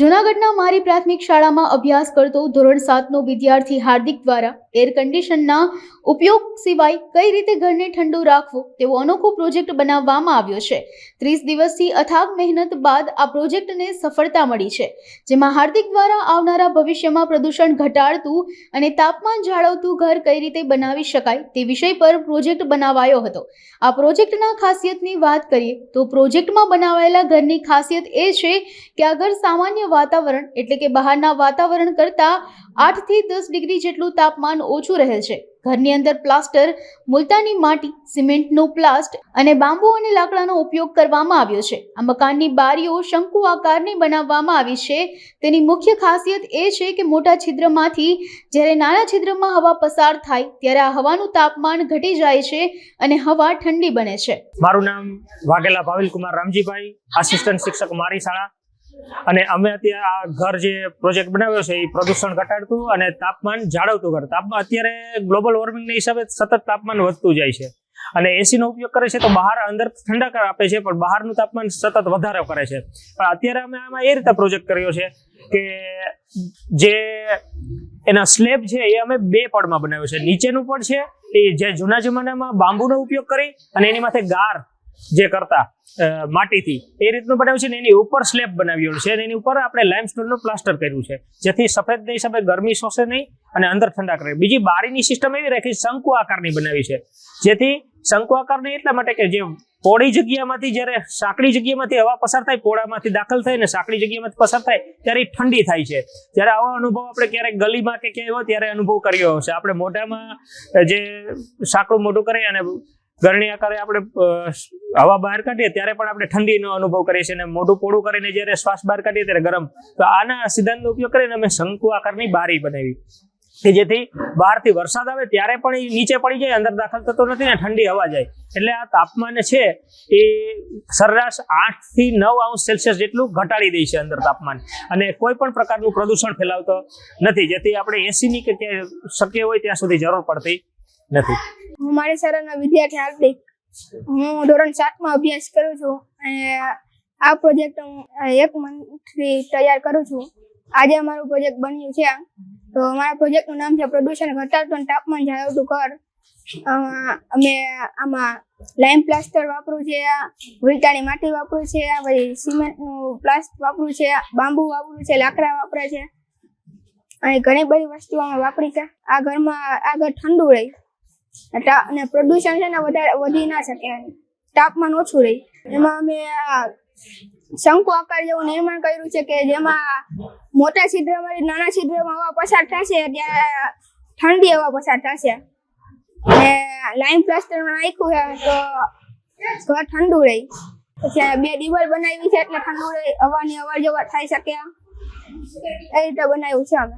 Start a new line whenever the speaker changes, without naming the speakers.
જૂનાગઢના મારી પ્રાથમિક શાળામાં અભ્યાસ કરતો ધોરણ સાતનો વિદ્યાર્થી હાર્દિક દ્વારા એર કન્ડિશનના ઉપયોગ સિવાય કઈ રીતે ઘરને ઠંડુ રાખવું તેવો અનોખો પ્રોજેક્ટ બનાવવામાં આવ્યો છે. ત્રીસ દિવસથી અથાગ મહેનત બાદ આ પ્રોજેક્ટને સફળતા મળી છે, જેમાં હાર્દિક દ્વારા આવનારા ભવિષ્યમાં પ્રદૂષણ ઘટાડતું અને તાપમાન જાળવતું ઘર કઈ રીતે બનાવી શકાય તે વિષય પર પ્રોજેક્ટ બનાવાયો હતો. આ પ્રોજેક્ટના ખાસિયતની વાત કરીએ તો પ્રોજેક્ટમાં બનાવાયેલા ઘરની ખાસિયત એ છે કે આ ઘર સામાન્ય વાતાવરણ એટલે કે બહારના વાતાવરણ કરતાં આઠથી દસ ડિગ્રી જેટલું તાપમાન ઓછું રહે છે. ઘરની અંદર પ્લાસ્ટર, મુલતાની માટી, સિમેન્ટનું પ્લાસ્ટ અને બાંબુ અને લાકડાનો ઉપયોગ કરવામાં આવ્યો છે. આ મકાનની બારીઓ શંકુ આકારની બનાવવામાં આવી છે. તેની મુખ્ય ખાસિયત એ છે કે મોટા છિદ્રમાંથી જ્યારે નાના છિદ્રમાં હવા પસાર થાય ત્યારે આ હવાનું તાપમાન ઘટી જાય છે અને હવા ઠંડી બને છે.
મારું નામ વાઘેલા ભાવિલ કુમાર રામજીભાઈ આસિસ્ટન્ટ શિક્ષક મારી શાળા. અને અમે અત્યારે આ ઘર જે પ્રોજેક્ટ બનાવ્યો છે, એ પ્રદૂષણ ઘટાડતું અને તાપમાન જાળવતું ઘર. તાપમાન અત્યારે ગ્લોબલ વોર્મિંગના હિસાબે સતત તાપમાન વધતું જાય છે. અને એસીનો ઉપયોગ કરે છે તો બહાર અંદર ઠંડક આપે છે, પણ બહારનું તાપમાન સતત વધારો કરે છે. પણ અત્યારે અમે આમાં એ રીતે પ્રોજેક્ટ કર્યો છે કે જે એના સ્લેબ છે એ અમે બે પડમાં બનાવ્યો છે. નીચેનું પડ છે, એ જે જૂના જમાનામાં બાંબુનો ઉપયોગ કરી અને એની માથે ગાર જે કરતા માટીથી. એ રીતનું બનાવ્યું છે ને એની ઉપર સ્લેબ બનાવ્યો છે અને એની ઉપર આપણે લાઇમસ્ટોનનું પ્લાસ્ટર કર્યું છે. જેથી સફેદ નહીં સફેદ, ગરમી શોષે નહીં અને અંદર ઠંડા કરે બીજી બારીની સિસ્ટમ એવી રાખી શંકુ આકારની બનાવી છે. જેથી શંકુ આકારની એટલા માટે કે જે પોળી જગ્યામાંથી જ્યારે સાંકડી જગ્યામાંથી હવા પસાર થાય, પોળામાંથી દાખલ થાય ને સાંકડી જગ્યામાંથી પસાર થાય, ત્યારે ઠંડી થાય છે. જ્યારે આવો અનુભવ આપણે ક્યારેક ગલીમાં કે ક્યાંય હોય ત્યારે અનુભવ કર્યો હશે. આપણે મોઢામાં જે સાંકડું મોઢું કરે અને ગરણી આકારે આપણે હવા બહાર કાઢીએ ત્યારે પણ આપણે ઠંડીનો અનુભવ કરીએ છીએ અને મોઢું પોળું કરીને જ્યારે શ્વાસ બહાર કાઢીએ ત્યારે ગરમ. તો આના સિદ્ધાંતનો ઉપયોગ કરીને અમે શંકુ આકારની બારી બનાવી. કે જેથી બહારથી વરસાદ આવે ત્યારે પણ એ નીચે પડી જાય, અંદર દાખલ થતો નથી ને ઠંડી હવા જાય. એટલે આ તાપમાન છે એ સરેરાશ આઠથી નવ અંશ સેલ્સિયસ જેટલું ઘટાડી દે છે અંદર તાપમાન. અને કોઈ પણ પ્રકારનું પ્રદૂષણ ફેલાવતો નથી. જેથી આપણે એસીની કે શક્ય હોય ત્યાં સુધી જરૂર પડતી નથી.
હું મારી શાળાનો વિદ્યાર્થી હાર્દિક. હું ધોરણ સાતમાં અભ્યાસ કરું છું અને આ પ્રોજેક્ટ હું એક મંથથી તૈયાર કરું છું. આજે અમારું પ્રોજેક્ટ બન્યું છે તો અમારા પ્રોજેક્ટનું નામ છે પ્રદૂષણ ઘટાડતું અને તાપમાન જાળવતું ઘર. અમે આમાં લાઈમ પ્લાસ્ટર વાપરું છે ઉલટાની માટી વાપરું છે પછી સિમેન્ટનું પ્લાસ્ટ વાપરું છે બાંબુ વાપરું છે, લાકડા વાપરે છે. અને ઘણી બધી વસ્તુઓ અમે વાપરી છે. આ ઘરમાં, આ ઘર ઠંડુ રહે. અને પ્રદૂષણ છે ને વધારે, વધી ના શકે તાપમાન ઓછું રહે. એમાં અમે શંકુ આકાર જેવું નિર્માણ કર્યું છે કે જેમાં મોટા છિદ્રમાંથી નાના છિદ્રમાં હવા પસાર થશે ત્યારે ઠંડી હવા પસાર થશે. અને લાઈમ પ્લાસ્ટર નાખ્યું છે, તો ઘર ઠંડુ રહે. પછી બે દિવાલ બનાવી છે, એટલે ઠંડુ રહે. હવાની અવર જવર થઈ શકે એ રીતે બનાવ્યું છે અમે.